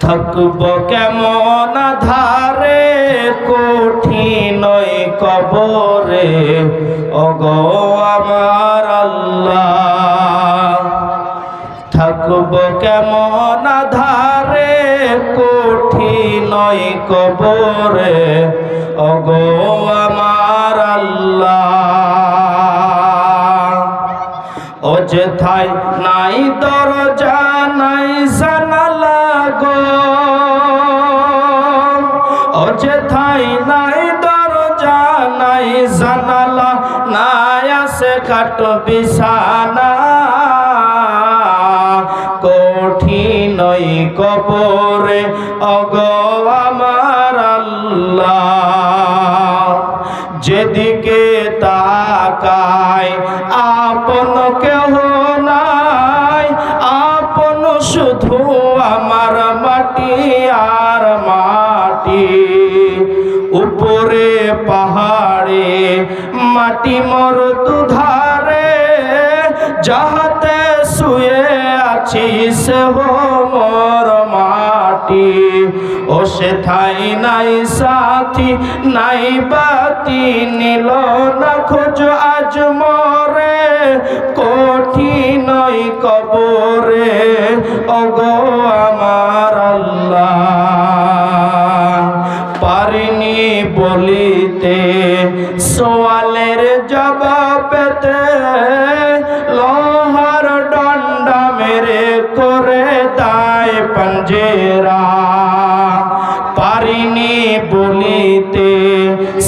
থাকব কেমন ধারে কঠিন কবরে। ওগো আমার আল্লাহ। থাকব কেমন ধারে কঠিন কবরে। ওগো আমার আল্লাহ। অযথায় নাই দরজা, নাই জানালা গো নাই দরজা, নাই জানালা, নাই আছে খাট বিছানা। কঠিন কবরে, অগ আমার আল্লাহ। যেদিকে তাকায় মাটি আর মাটি, উপরে পাহাড়ে মাটি মর দুধারে যাহাতে শুয়ে আছিস হো মোর মাটি। ও সে থাই নাই সাথী, নাই বাতি নীল না খোঁজ আজ মরে কঠিনই কবরে। ওগো আমার সোয়ালের জবাবেতে লোহার ডন্ডা মেরে করে দায় পঞ্জেরা। পারিনি বলিতে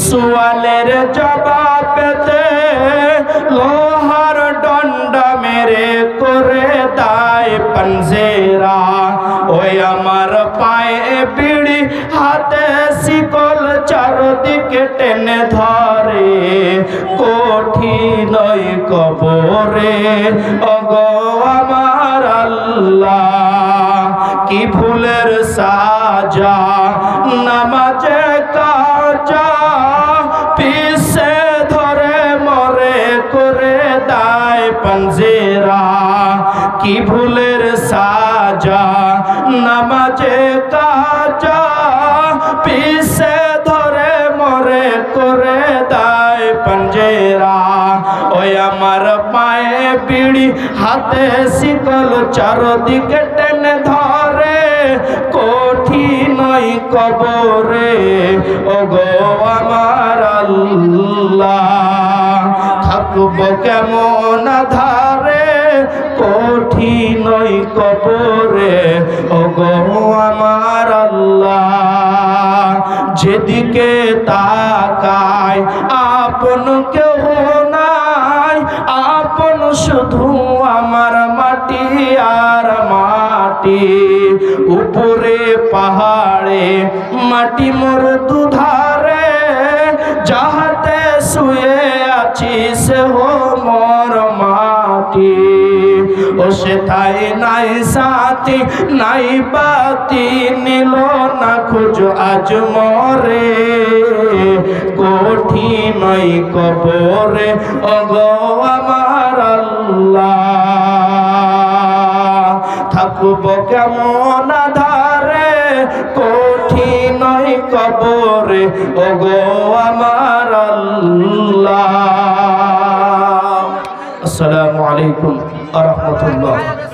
সোয়ালের জবাবেতে লোহার ডন্ডা মেরে করে দায় পঞ্জেরা। ওই আমার পায়ে বিড়ি, হাতে শিকল, চারদিকে টেনে ধরে। অগো আমার আল্লাহ, কি ফুলের সাজা, নামাজে কাজা পিসে ধরে মরে করে দায় পঞ্জেরা কি ভুলের সাজা, নামাজে কাজা পিসে ধরে মরে করে দায় পঞ্জেরা ওই আমার পায়ে পিড়ি, হাতে শিকল, চারদিকে টেনে ধরে। কঠিন কবরে, ওগো আমার থাকব কেমন ধারে কঠিন কবরে, ওগো আমার আল্লাহ। যেদিকে তাকায়, আপন আপন শুধু আমার মাটি আর মাটি। উপরে পাহাড়ে মাটি মোর দুধারে। যাহাতে শুয়ে আছিস হো মোর মাটি। ও সেথায় নাই সাথী, নাই বাতি নিল না খুঁজ আজ মরে। কঠিনই কবরে অগো আমার আল্লাহ। থাকব কেমন ধারে কঠিন কবরে। ওগো আমার আল্লাহ। আসসালামু আলাইকুম আ রহমতুল্লাহ।